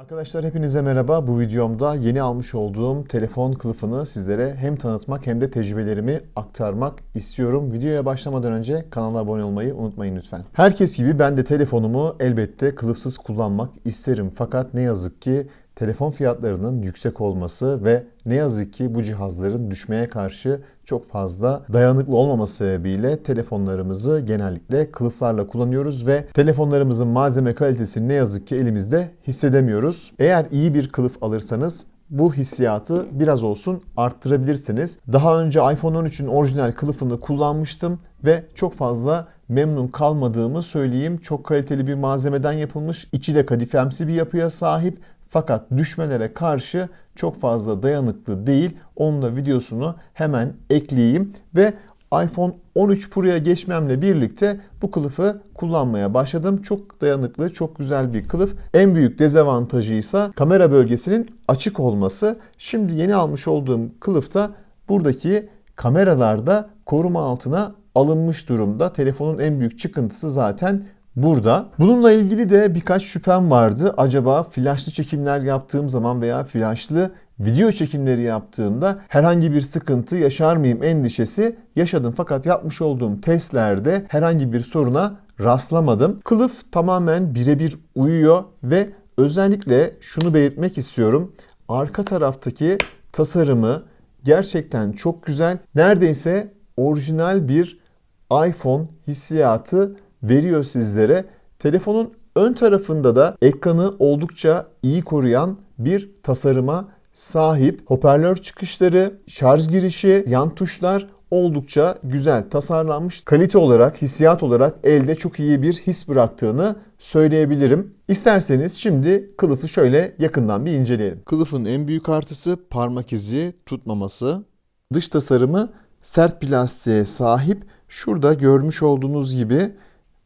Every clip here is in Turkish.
Arkadaşlar hepinize merhaba. Bu videomda yeni almış olduğum telefon kılıfını sizlere hem tanıtmak hem de tecrübelerimi aktarmak istiyorum. Videoya başlamadan önce kanala abone olmayı unutmayın lütfen. Herkes gibi ben de telefonumu elbette kılıfsız kullanmak isterim. Fakat ne yazık ki telefon fiyatlarının yüksek olması ve ne yazık ki bu cihazların düşmeye karşı çok fazla dayanıklı olmaması sebebiyle telefonlarımızı genellikle kılıflarla kullanıyoruz ve telefonlarımızın malzeme kalitesini ne yazık ki elimizde hissedemiyoruz. Eğer iyi bir kılıf alırsanız bu hissiyatı biraz olsun arttırabilirsiniz. Daha önce iPhone 13'ün orijinal kılıfını kullanmıştım ve çok fazla memnun kalmadığımı söyleyeyim. Çok kaliteli bir malzemeden yapılmış, içi de kadifemsi bir yapıya sahip fakat düşmelere karşı çok fazla dayanıklı değil. Onun da videosunu hemen ekleyeyim ve iPhone 13 Pro'ya geçmemle birlikte bu kılıfı kullanmaya başladım. Çok dayanıklı, çok güzel bir kılıf. En büyük dezavantajı ise kamera bölgesinin açık olması. Şimdi yeni almış olduğum kılıfta buradaki kameralarda koruma altına alınmış durumda. Telefonun en büyük çıkıntısı zaten burada. Bununla ilgili de birkaç şüphem vardı. Acaba flaşlı çekimler yaptığım zaman veya flaşlı video çekimleri yaptığımda herhangi bir sıkıntı yaşar mıyım endişesi yaşadım. Fakat yapmış olduğum testlerde herhangi bir soruna rastlamadım. Kılıf tamamen birebir uyuyor ve özellikle şunu belirtmek istiyorum. Arka taraftaki tasarımı gerçekten çok güzel. Neredeyse orijinal bir iPhone hissiyatı veriyor sizlere. Telefonun ön tarafında da ekranı oldukça iyi koruyan bir tasarıma sahip. Hoparlör çıkışları, şarj girişi, yan tuşlar oldukça güzel tasarlanmış. Kalite olarak, hissiyat olarak elde çok iyi bir his bıraktığını söyleyebilirim. İsterseniz şimdi kılıfı şöyle yakından bir inceleyelim. Kılıfın en büyük artısı parmak izi tutmaması. Dış tasarımı sert plastiğe sahip. Şurada görmüş olduğunuz gibi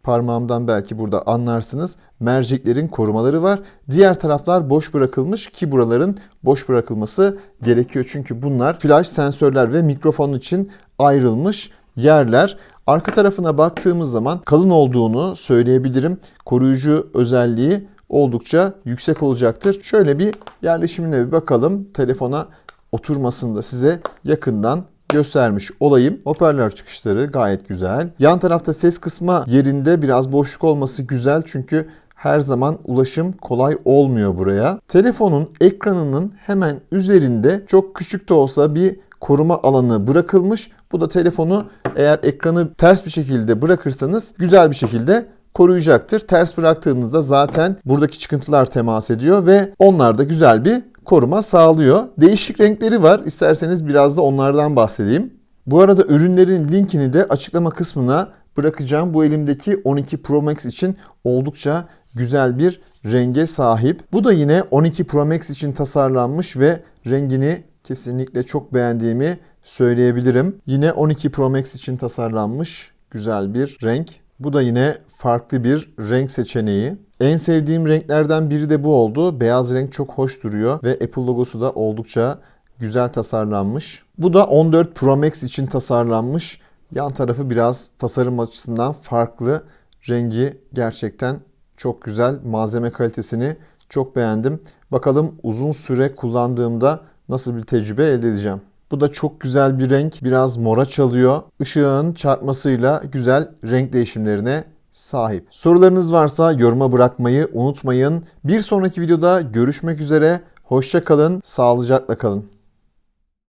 parmağımdan belki burada anlarsınız. Merceklerin korumaları var. Diğer taraflar boş bırakılmış ki buraların boş bırakılması gerekiyor. Çünkü bunlar flash sensörler ve mikrofon için ayrılmış yerler. Arka tarafına baktığımız zaman kalın olduğunu söyleyebilirim. Koruyucu özelliği oldukça yüksek olacaktır. Şöyle bir yerleşimine bir bakalım. Telefona oturmasını da size yakından göstermiş olayım. Hoparlör çıkışları gayet güzel. Yan tarafta ses kısma yerinde biraz boşluk olması güzel çünkü her zaman ulaşım kolay olmuyor buraya. Telefonun ekranının hemen üzerinde çok küçük de olsa bir koruma alanı bırakılmış. Bu da telefonu eğer ekranı ters bir şekilde bırakırsanız güzel bir şekilde koruyacaktır. Ters bıraktığınızda zaten buradaki çıkıntılar temas ediyor ve onlar da güzel bir koruma sağlıyor. Değişik renkleri var. İsterseniz biraz da onlardan bahsedeyim. Bu arada ürünlerin linkini de açıklama kısmına bırakacağım. Bu elimdeki 12 Pro Max için oldukça güzel bir renge sahip. Bu da yine 12 Pro Max için tasarlanmış ve rengini kesinlikle çok beğendiğimi söyleyebilirim. Yine 12 Pro Max için tasarlanmış güzel bir renk. Bu da yine farklı bir renk seçeneği. En sevdiğim renklerden biri de bu oldu. Beyaz renk çok hoş duruyor ve Apple logosu da oldukça güzel tasarlanmış. Bu da 14 Pro Max için tasarlanmış. Yan tarafı biraz tasarım açısından farklı. Rengi gerçekten çok güzel. Malzeme kalitesini çok beğendim. Bakalım uzun süre kullandığımda nasıl bir tecrübe elde edeceğim. Bu da çok güzel bir renk. Biraz mora çalıyor. Işığın çarpmasıyla güzel renk değişimlerine sahip. Sorularınız varsa yoruma bırakmayı unutmayın. Bir sonraki videoda görüşmek üzere. Hoşça kalın, sağlıcakla kalın.